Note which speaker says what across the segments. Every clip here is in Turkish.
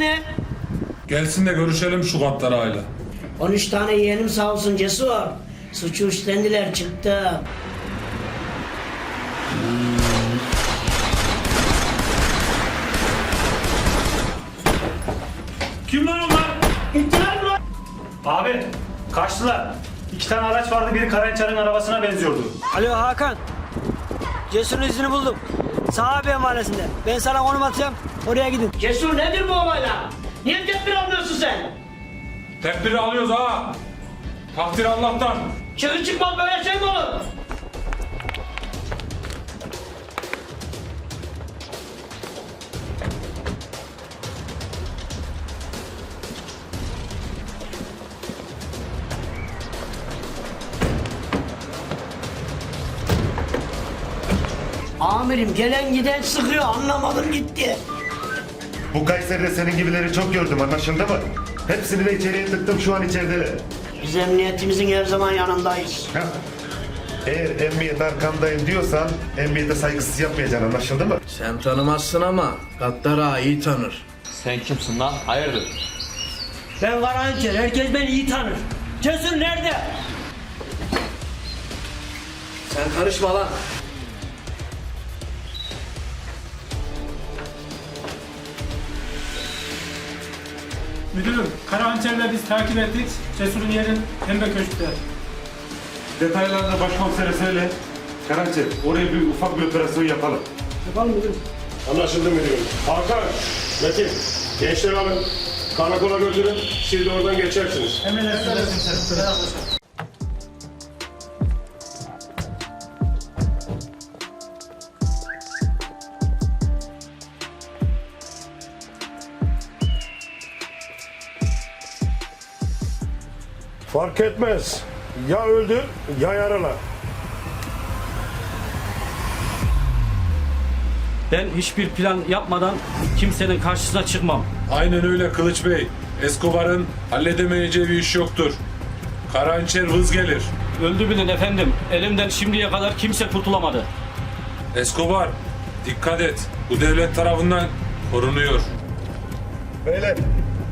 Speaker 1: ne?
Speaker 2: Gelsin de görüşelim şu katlarayla.
Speaker 1: 13 tane yeğenim sağ olsun cesur. Suçu üstlendiler çıktı.
Speaker 3: Kim lan onlar?
Speaker 1: Gittiler mi?
Speaker 3: Abi kaçtılar. İki tane araç vardı biri Karaçar'ın arabasına benziyordu.
Speaker 4: Alo Hakan. Cesur'un izini buldum. Sahabe mahallesinde. Ben sana konum atacağım. Oraya gidin.
Speaker 1: Cesur nedir bu olaylar? Niye tedbir almıyorsun sen?
Speaker 2: Tedbiri alıyoruz ha. Takdir Allah'tan.
Speaker 1: Çıkı çıkmaz böyle şey mi olur? Amirim gelen giden sıkıyor anlamadım gitti.
Speaker 5: Bu Kayseri'de senin gibileri çok gördüm anlaşıldı mı? Hepsini de içeriye tıktım şu an içerideler.
Speaker 1: Biz emniyetimizin her zaman yanındayız.
Speaker 5: Ha. Eğer emniyet arkandayım diyorsan emniyete saygısız yapmayacaksın anlaşıldı mı?
Speaker 6: Sen tanımazsın ama Gattar ağa iyi tanır.
Speaker 7: Sen kimsin lan? Hayırdır?
Speaker 4: Ben Karançer. Herkes beni iyi tanır. Cesur nerede?
Speaker 6: Sen karışma lan.
Speaker 3: Müdürüm, Karahançer'le biz takip ettik. Cesur'un yerin Pembe Köşk'te.
Speaker 5: Detaylarını başkomisere söyle. Karaçı oraya bir ufak bir operasyon yapalım.
Speaker 8: Anlaşıldı müdürüm. Hakan, Metin, gençler alın. Karakola götürün. Siz de oradan geçersiniz. Fark etmez. Ya öldü ya yaralı.
Speaker 9: Ben hiçbir plan yapmadan kimsenin karşısına çıkmam.
Speaker 2: Aynen öyle Kılıç Bey. Escobar'ın halledemeyeceği bir iş yoktur. Karançer vız gelir.
Speaker 9: Öldü bilin efendim. Elimden şimdiye kadar kimse kurtulamadı.
Speaker 2: Escobar dikkat et. Bu devlet tarafından korunuyor.
Speaker 5: Beyler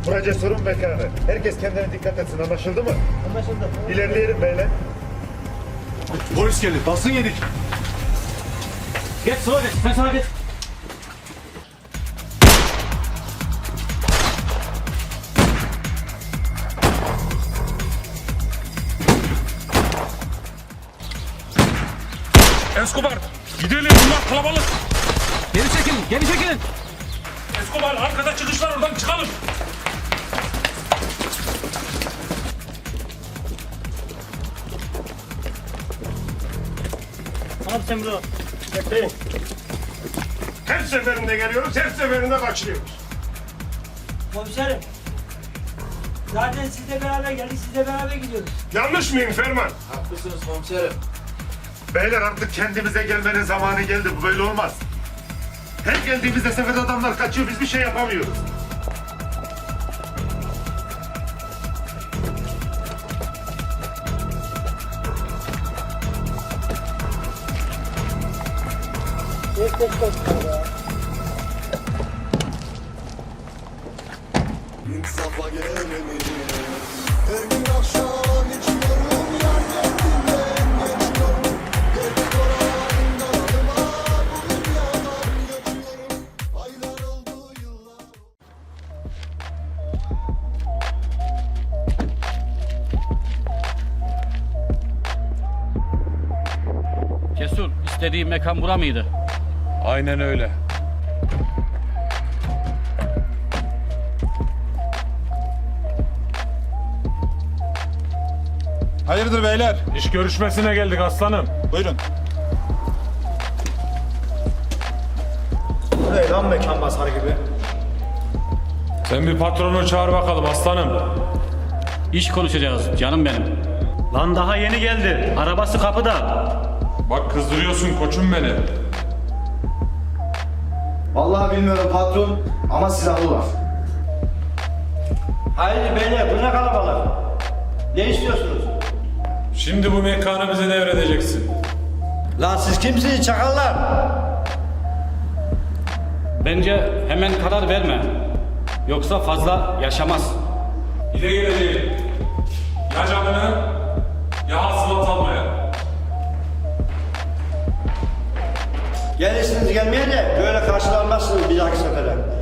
Speaker 5: sorun mekanı. Herkes kendine dikkat etsin anlaşıldı mı? Anlaşıldı. İlerleyelim beyler.
Speaker 8: Polis geldi. Basın yedik.
Speaker 9: Geç sola geç. Sen sağa geç.
Speaker 2: Escobar gidelim bunlar kalabalık.
Speaker 9: Geri çekilin. Geri çekilin.
Speaker 2: Escobar arkada çıkış var oradan çıkalım.
Speaker 3: Sen burada.
Speaker 8: Her seferinde geliyoruz, her seferinde kaçırıyoruz.
Speaker 4: Komiserim. Zaten sizle beraber geldik. Sizle beraber gidiyoruz.
Speaker 8: Yanlış mıyım Ferman?
Speaker 6: Haklısınız komiserim.
Speaker 5: Beyler artık kendimize gelmenin zamanı geldi. Bu böyle olmaz. Her geldiğimizde sefer adamlar kaçıyor. Biz bir şey yapamıyoruz.
Speaker 9: Cesur istediğim mekan bura mıydı?
Speaker 2: Aynen öyle.
Speaker 8: Hayırdır beyler?
Speaker 2: İş görüşmesine geldik aslanım.
Speaker 8: Buyurun.
Speaker 2: Sen bir patronu çağır bakalım aslanım.
Speaker 9: İş konuşacağız canım benim.
Speaker 3: Lan daha yeni geldi. Arabası kapıda.
Speaker 2: Bak kızdırıyorsun koçum beni.
Speaker 10: Vallahi bilmiyorum patron ama silahlı var.
Speaker 4: Haydi beyler bu ne kalabalık. Ne istiyorsunuz?
Speaker 2: Şimdi bu mekanı bize devredeceksin.
Speaker 4: Lan siz kimsiniz çakallar?
Speaker 9: Bence hemen karar verme. Yoksa fazla yaşamaz.
Speaker 2: İle geleceğim. Ya canını ya hasılat almaya.
Speaker 10: Gelirsiniz gelmeye de böyle karşılanmazsınız bir dahaki sefere.